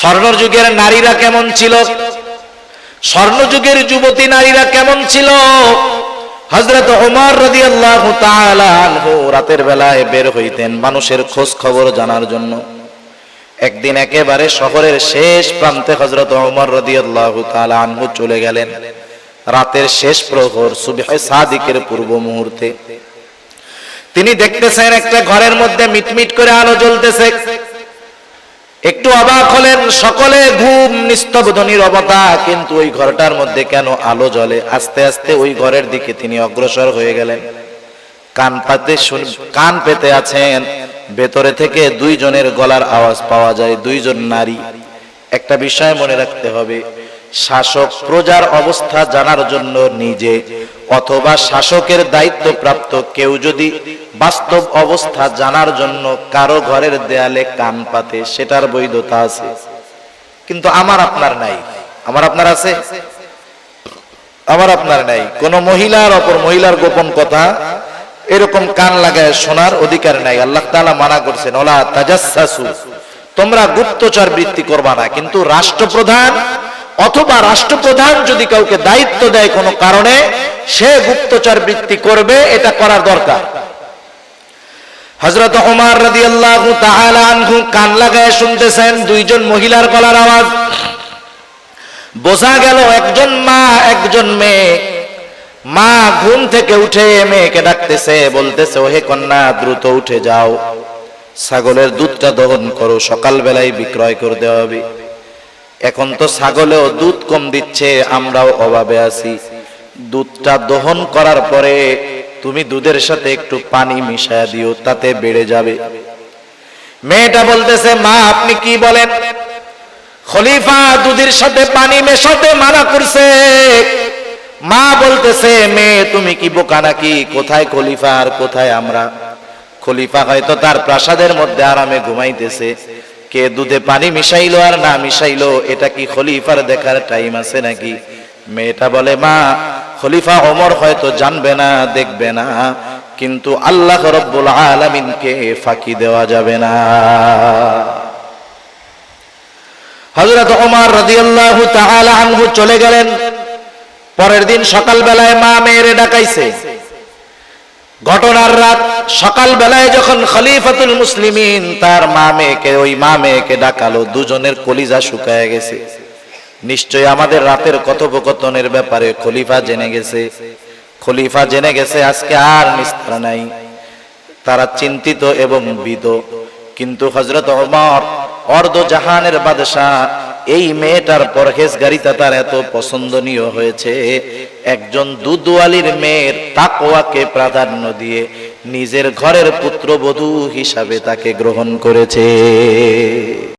স্বর্ণ যুগের নারীরা কেমন ছিল? স্বর্ণ যুগের যুবতী নারীরা কেমন ছিল? হজরত ওমর তাআলা আনহু রাতের বেলায় বের হইতেন মানুষের খোঁজ খবর জানার জন্য। একদিন একেবারে শহরের শেষ প্রান্তে হজরত ওমর রাদিয়াল্লাহু তাআলা আনহু চলে গেলেন। রাতের শেষ প্রহর সুবহে সাদিকের পূর্ব মুহূর্তে। তিনি দেখতেছেন একটা ঘরের মধ্যে মিটমিট করে আলো জ্বলতেছে। একটু অবাক হলেন, সকলে ঘুম নিস্তব্ধ, নীরবতা, কিন্তু ওই ঘরটার মধ্যে কেন আলো জ্বলে? আস্তে আস্তে ওই ঘরের দিকে তিনি অগ্রসর হয়ে গেলেন। কান পাতে কান পেতে আছেন। ভেতরে থেকে দুইজনের গলার আওয়াজ পাওয়া যায়, দুইজন নারী। একটা বিষয় মনে রাখতে হবে, শাসক প্রজার অবস্থা জানার জন্য নিজে, অথবা শাসকের দায়িত্ব প্রাপ্ত কেউ যদি বাস্তব অবস্থা জানার জন্য কারও ঘরের দেয়ালে কান পাতে, সেটার বৈধতা আছে। কিন্তু আমার আপনার নাই। আমার আপনার আছে? আমার আপনার নাই। কোন মহিলার অপর মহিলার গোপন কথা, এরকম কান লাগায় শোনার অধিকার নাই। আল্লাহ তাআলা মানা করছেন, ওলা তাজাসসাসু। তোমরা গুপ্তচর বৃত্তি করবা না। কিন্তু রাষ্ট্রপ্রধান অথবা রাষ্ট্রপ্রধান যদি কাউকে দায়িত্ব দেয় কোনো কারণে, সে গুপ্তচর বৃত্তি করবে, এটা করার দরকার। হযরত ওমর রাদিয়াল্লাহু তাআলা আনহু কান লাগায় শুনতেছেন দুইজন মহিলার গলার আওয়াজ। বোঝা গেল একজন মা, একজন মেয়ে। মা ঘুম থেকে উঠে মেয়েকে ডাকতেছে, বলতেছে, ওহে কন্যা, দ্রুত উঠে যাও। ছাগলের দুধটা দহন করো, সকালবেলায় বিক্রয় করতে হবে। এখন তো ছাগলেও দুধ কম দিচ্ছে, আমরাও অভাবে আছি। দুধটা দহন করার পরে তুমি দুধের সাথে একটু পানি মিশায়া দিও, তাতে বেড়ে যাবে। মেয়েটা বলতেছে, মা, আপনি কি বলেন? খলিফা দুধের সাথে পানি মেশাতে মানা করছে। মা বলতেছে, মেয়ে, তুমি কি বোকা নাকি? কোথায় খলিফা আর কোথায় আমরা? খলিফা হয়তো তার প্রাসাদের মধ্যে আরামে ঘুমাইতেছে। কে দুধে পানি মিশাইলো আর না মিশাইলো, এটা কি খলিফার দেখার টাইম আছে নাকি? মেয়েটা বলে, মা খলিফা ওমর হয়তো জানবে না, দেখবে না, কিন্তু আল্লাহ রব্বুল আলামিনকে ফাঁকি দেওয়া যাবে না। হযরত ওমর রাদিয়াল্লাহু তাআলা আনহু চলে গেলেন। পরের দিন সকালবেলায় মা মেয়েরে ডাকাইছে। ঘটনার রাত সকাল বেলায় যখন খলিফাতুল মুসলিমিন তার মা মেয়েকে, ওই মা মেয়েকে ডাকালো, দুজনের কলিজা শুকায় গেছে। নিশ্চয় আমাদের রাতের কথোপকথনের ব্যাপারে খলিফা জেনে গেছে। খলিফা জেনে গেছে আজকে আর নিস্তার নাই। তারা চিন্তিত এবং ভীত। কিন্তু হজরত ওমর, অর্ধ জাহানের বাদশাহ, এই মেয়েটার পরহেজগারিতা তার এত পছন্দনীয় হয়েছে। একজন দুদুয়ালির মেয়ের তাকোয়াকে প্রাধান্য দিয়ে নিজের ঘরের পুত্রবধূ হিসাবে তাকে গ্রহণ করেছে।